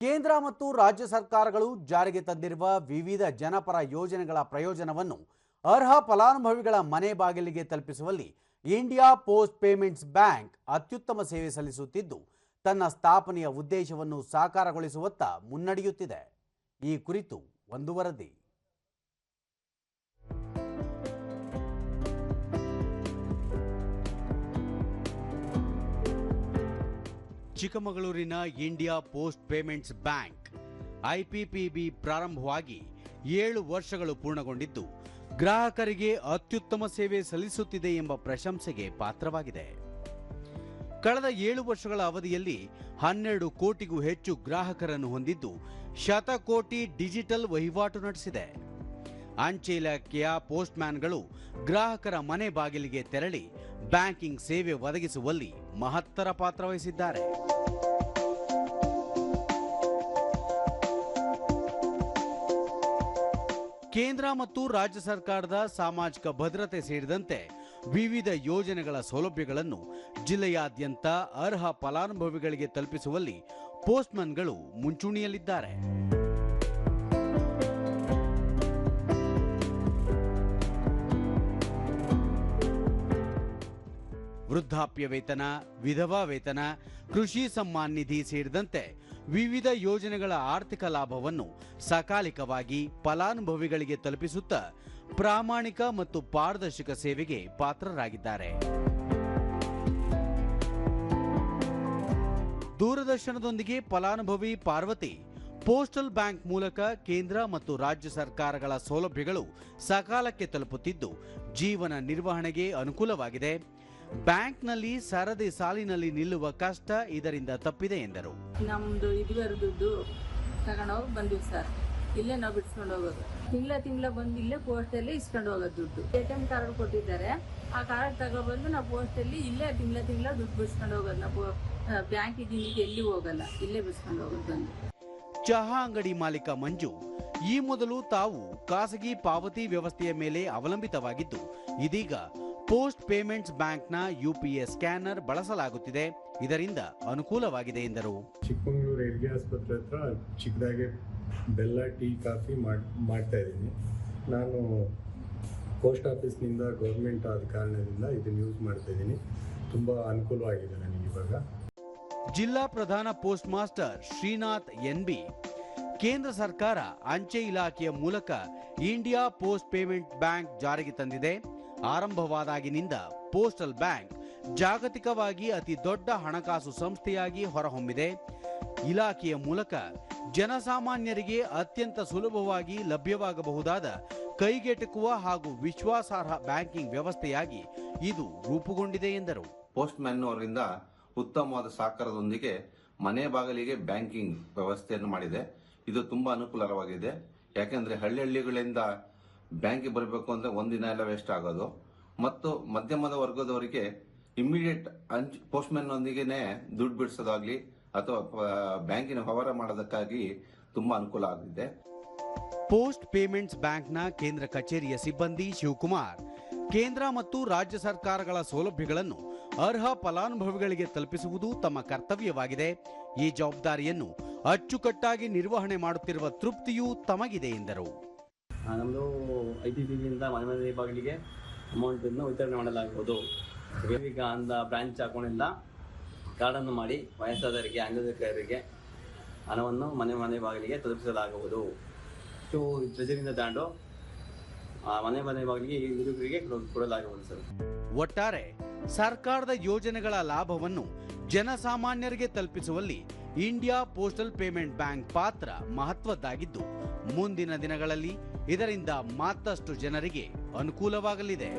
ಕೇಂದ್ರ ಮತ್ತು ರಾಜ್ಯ ಸರ್ಕಾರಗಳು ಜಾರಿಗೆ ತಂದಿರುವ ವಿವಿಧ ಜನಪರ ಯೋಜನೆಗಳ ಪ್ರಯೋಜನವನ್ನು ಅರ್ಹ ಫಲಾನುಭವಿಗಳ ಮನೆ ಬಾಗಿಲಿಗೆ ತಲುಪಿಸುವಲ್ಲಿ ಇಂಡಿಯಾ ಪೋಸ್ಟ್ ಪೇಮೆಂಟ್ಸ್ ಬ್ಯಾಂಕ್ ಅತ್ಯುತ್ತಮ ಸೇವೆ ಸಲ್ಲಿಸುತ್ತಿದ್ದು, ತನ್ನ ಸ್ಥಾಪನೆಯ ಉದ್ದೇಶವನ್ನು ಸಾಕಾರಗೊಳಿಸುವತ್ತ ಮುನ್ನಡೆಯುತ್ತಿದೆ. ಈ ಕುರಿತು ಒಂದು ವರದಿ. ಚಿಕ್ಕಮಗಳೂರಿನ India post payments bank IPPB ಪ್ರಾರಂಭವಾಗಿ ಏಳು ವರ್ಷಗಳು ಪೂರ್ಣಗೊಂಡಿದ್ದು, ಗ್ರಾಹಕರಿಗೆ ಅತ್ಯುತ್ತಮ ಸೇವೆ ಸಲ್ಲಿಸುತ್ತಿದೆ ಎಂಬ ಪ್ರಶಂಸೆಗೆ ಪಾತ್ರವಾಗಿದೆ. ಕಳೆದ ಏಳು ವರ್ಷಗಳ ಅವಧಿಯಲ್ಲಿ ಹನ್ನೆರಡು ಕೋಟಿಗೂ ಹೆಚ್ಚು ಗ್ರಾಹಕರನ್ನು ಹೊಂದಿದ್ದು, ಶತಕೋಟಿ ಡಿಜಿಟಲ್ ವಹಿವಾಟು ನಡೆಸಿದೆ. ಅಂಚೆ ಇಲಾಖೆಯ ಪೋಸ್ಟ್ಮ್ಯಾನ್ಗಳು ಗ್ರಾಹಕರ ಮನೆ ಬಾಗಿಲಿಗೆ ತೆರಳಿ ಬ್ಯಾಂಕಿಂಗ್ ಸೇವೆ ಒದಗಿಸುವಲ್ಲಿ ಮಹತ್ತರ ಪಾತ್ರ ವಹಿಸಿದ್ದಾರೆ. ಕೇಂದ್ರ ಮತ್ತು ರಾಜ್ಯ ಸರ್ಕಾರದ ಸಾಮಾಜಿಕ ಭದ್ರತೆ ಸೇರಿದಂತೆ ವಿವಿಧ ಯೋಜನೆಗಳ ಸೌಲಭ್ಯಗಳನ್ನು ಜಿಲ್ಲೆಯಾದ್ಯಂತ ಅರ್ಹ ಫಲಾನುಭವಿಗಳಿಗೆ ತಲುಪಿಸುವಲ್ಲಿ ಪೋಸ್ಟ್ಮನ್ಗಳು ಮುಂಚೂಣಿಯಲ್ಲಿದ್ದಾರೆ. ವೃದ್ಧಾಪ್ಯ ವೇತನ ವಿಧವಾ ವೇತನ, ಕೃಷಿ ಸಮ್ಮಾನ್ ನಿಧಿ ಸೇರಿದಂತೆ ವಿವಿಧ ಯೋಜನೆಗಳ ಆರ್ಥಿಕ ಲಾಭವನ್ನು ಸಕಾಲಿಕವಾಗಿ ಫಲಾನುಭವಿಗಳಿಗೆ ತಲುಪಿಸುತ್ತಾ ಪ್ರಾಮಾಣಿಕ ಮತ್ತು ಪಾರದರ್ಶಕ ಸೇವೆಗೆ ಪಾತ್ರರಾಗಿದ್ದಾರೆ. ದೂರದರ್ಶನದೊಂದಿಗೆ ಫಲಾನುಭವಿ ಪಾರ್ವತಿ, ಪೋಸ್ಟಲ್ ಬ್ಯಾಂಕ್ ಮೂಲಕ ಕೇಂದ್ರ ಮತ್ತು ರಾಜ್ಯ ಸರ್ಕಾರಗಳ ಸೌಲಭ್ಯಗಳು ಸಕಾಲಕ್ಕೆ ತಲುಪುತ್ತಿದ್ದು, ಜೀವನ ನಿರ್ವಹಣೆಗೆ ಅನುಕೂಲವಾಗಿದೆ. ಬ್ಯಾಂಕ್ನಲ್ಲಿ ಸರದಿ ಸಾಲಿನಲ್ಲಿ ನಿಲ್ಲುವ ಕಷ್ಟ ಇದರಿಂದ ತಪ್ಪಿದೆ ಎಂದರು. ನಮ್ದು ಇದುವರೆ ದುಡ್ಡು ತಗೊಂಡೋಗಿ ಬಂದಿವಿ ಸರ್. ಇಲ್ಲೇ ನಾವು ಬಿಡ್ಸ್ಕೊಂಡು ಹೋಗೋದು. ತಿಂಗಳ ತಿಂಗಳ ಬಂದು ಇಲ್ಲೇ ಪೋಸ್ಟಲ್ಲಿ ಇಸ್ಕೊಂಡು ಹೋಗೋದು ದುಡ್ಡು. ಎ ಟಿ ಎಂ ಕಾರ್ಡ್ ಕೊಟ್ಟಿದ್ದಾರೆ. ಆ ಕಾರ್ಡ್ ತಗೊಬಂದು ನಾವು ಪೋಸ್ಟಲ್ಲಿ ಇಲ್ಲೇ ತಿಂಗಳ ತಿಂಗಳ ದುಡ್ಡು ಬಿಡ್ಸ್ಕೊಂಡು ಹೋಗೋದು. ನಾವು ಬ್ಯಾಂಕಿಗೆ ಇದೀಗ ಎಲ್ಲಿ ಹೋಗಲ್ಲ. ಇಲ್ಲೇ ಬಿಡ್ಸ್ಕೊಂಡು ಹೋಗೋದು ಬಂದು. ಚಹಾ ಅಂಗಡಿ ಮಾಲೀಕ ಮಂಜು ಈ ಮೊದಲು ತಾವು ಖಾಸಗಿ ಪಾವತಿ ವ್ಯವಸ್ಥೆಯ ಮೇಲೆ ಅವಲಂಬಿತವಾಗಿದ್ದು ಇದೀಗ ಪೋಸ್ಟ್ ಪೇಮೆಂಟ್ಸ್ ಬ್ಯಾಂಕ್ನ ಯುಪಿಎ ಸ್ಕ್ಯಾನರ್ ಬಳಸಲಾಗುತ್ತಿದೆ. ಇದರಿಂದ ಅನುಕೂಲವಾಗಿದೆ ಎಂದರು. ಚಿಕ್ಕಮಗಳೂರು ಹೆರಿಗೆ ಆಸ್ಪತ್ರೆ ಹತ್ರ ಚಿಕ್ಕದಾಗೆ ಬೆಲ್ಲ ಟೀ ಕಾಫಿ ಮಾಡ್ ಮಾಡ್ತಾ ಇದ್ದೀನಿ. ನಾನು ಪೋಸ್ಟ್ ಆಫೀಸ್ನಿಂದ ಗೌರ್ಮೆಂಟ್ ಆದ ಕಾರಣದಿಂದ ಇದನ್ನು ಯೂಸ್ ಮಾಡ್ತಾ ಇದ್ದೀನಿ. ತುಂಬ ಅನುಕೂಲವಾಗಿದೆ ನನಗೆ ಇವಾಗ. ಜಿಲ್ಲಾ ಪ್ರಧಾನ ಪೋಸ್ಟ್ ಮಾಸ್ಟರ್ ಶ್ರೀನಾಥ್ ಎನ್ಬಿ ಕೇಂದ್ರ ಸರ್ಕಾರ ಅಂಚೆ ಇಲಾಖೆಯ ಮೂಲಕ ಇಂಡಿಯಾ ಪೋಸ್ಟ್ ಪೇಮೆಂಟ್ ಬ್ಯಾಂಕ್ ಜಾರಿಗೆ ತಂದಿದೆ. ಆರಂಭವಾದಾಗಿನಿಂದ ಪೋಸ್ಟಲ್ ಬ್ಯಾಂಕ್ ಜಾಗತಿಕವಾಗಿ ಅತಿ ದೊಡ್ಡ ಹಣಕಾಸು ಸಂಸ್ಥೆಯಾಗಿ ಹೊರಹೊಮ್ಮಿದೆ. ಇಲಾಖೆಯ ಮೂಲಕ ಜನಸಾಮಾನ್ಯರಿಗೆ ಅತ್ಯಂತ ಸುಲಭವಾಗಿ ಲಭ್ಯವಾಗಬಹುದಾದ ಕೈಗೆಟುಕುವ ಹಾಗೂ ವಿಶ್ವಾಸಾರ್ಹ ಬ್ಯಾಂಕಿಂಗ್ ವ್ಯವಸ್ಥೆಯಾಗಿ ಇದು ರೂಪುಗೊಂಡಿದೆ ಎಂದರು. ಪೋಸ್ಟ್ ಮ್ಯಾನ್ ಅವರಿಂದ ಉತ್ತಮವಾದ ಸಹಕಾರದೊಂದಿಗೆ ಮನೆ ಬಾಗಿಲಿಗೆ ಬ್ಯಾಂಕಿಂಗ್ ವ್ಯವಸ್ಥೆಯನ್ನು ಮಾಡಿದೆ. ಇದು ತುಂಬಾ ಅನುಕೂಲಕರವಾಗಿದೆ. ಯಾಕೆಂದ್ರೆ ಹಳ್ಳಿ ಹಳ್ಳಿಗಳಿಂದ ಬ್ಯಾಂಕಿಗೆ ಬರಬೇಕು ಅಂದ್ರೆ ಒಂದಿನ ಎಲ್ಲ ವೇಸ್ಟ್ ಆಗೋದು. ಮತ್ತು ಮಧ್ಯಮದ ವರ್ಗದವರಿಗೆ ಇಮಿಡಿಯೇಟ್ ಅಂಚ್ ಪೋಸ್ಟ್ ದುಡ್ಡು ಬಿಡಿಸೋದಾಗ್ಲಿ ಅಥವಾ ಬ್ಯಾಂಕಿನ ವ್ಯವಹಾರ ಮಾಡೋದಕ್ಕಾಗಿ ತುಂಬಾ ಅನುಕೂಲ ಆಗಿದೆ ಪೋಸ್ಟ್ ಪೇಮೆಂಟ್ಸ್ ಬ್ಯಾಂಕ್ನ ಕೇಂದ್ರ ಕಚೇರಿಯ ಸಿಬ್ಬಂದಿ ಶಿವಕುಮಾರ್, ಕೇಂದ್ರ ಮತ್ತು ರಾಜ್ಯ ಸರ್ಕಾರಗಳ ಸೌಲಭ್ಯಗಳನ್ನು ಅರ್ಹ ಫಲಾನುಭವಿಗಳಿಗೆ ತಲುಪಿಸುವುದು ತಮ್ಮ ಕರ್ತವ್ಯವಾಗಿದೆ. ಈ ಜವಾಬ್ದಾರಿಯನ್ನು ಅಚ್ಚುಕಟ್ಟಾಗಿ ನಿರ್ವಹಣೆ ಮಾಡುತ್ತಿರುವ ತೃಪ್ತಿಯೂ ತಮಗಿದೆ ಎಂದರು. ನಮ್ಮದು ಐ ಪಿ ಪಿ ಬಿಯಿಂದ ಮನೆ ಮನೆ ಬಾಗಿಲಿಗೆ ಅಮೌಂಟನ್ನು ವಿತರಣೆ ಮಾಡಲಾಗುವುದು. ಈಗ ಅಂದ ಬ್ರಾಂಚ್ ಅಕೌಂಟಿಂದ ಕಾರ್ಡನ್ನು ಮಾಡಿ ವಯಸ್ಸಾದವರಿಗೆ ಅಂಗವಿಕಲರಿಗೆ ಹಣವನ್ನು ಮನೆ ಮನೆ ಬಾಗಿಲಿಗೆ ತಲುಪಿಸಲಾಗುವುದು ಇಷ್ಟು ತಗೊಂಡು, ಆ ಮನೆ ಮನೆ ಬಾಗಿಲಿಗೆ ಹಿರಿಯರಿಗೆ ಕೊಡಲಾಗುವುದು ಸರ್. ಒಟ್ಟಾರೆ ಸರ್ಕಾರದ ಯೋಜನೆಗಳ ಲಾಭವನ್ನು ಜನಸಾಮಾನ್ಯರಿಗೆ ತಲುಪಿಸುವಲ್ಲಿ ಇಂಡಿಯಾ ಪೋಸ್ಟಲ್ ಪೇಮೆಂಟ್ ಬ್ಯಾಂಕ್ ಪಾತ್ರ ಮಹತ್ವದ್ದಾಗಿದ್ದು, ಮುಂದಿನ ದಿನಗಳಲ್ಲಿ ಇದರಿಂದ ಮತ್ತಷ್ಟು ಜನರಿಗೆ ಅನುಕೂಲವಾಗಲಿದೆ.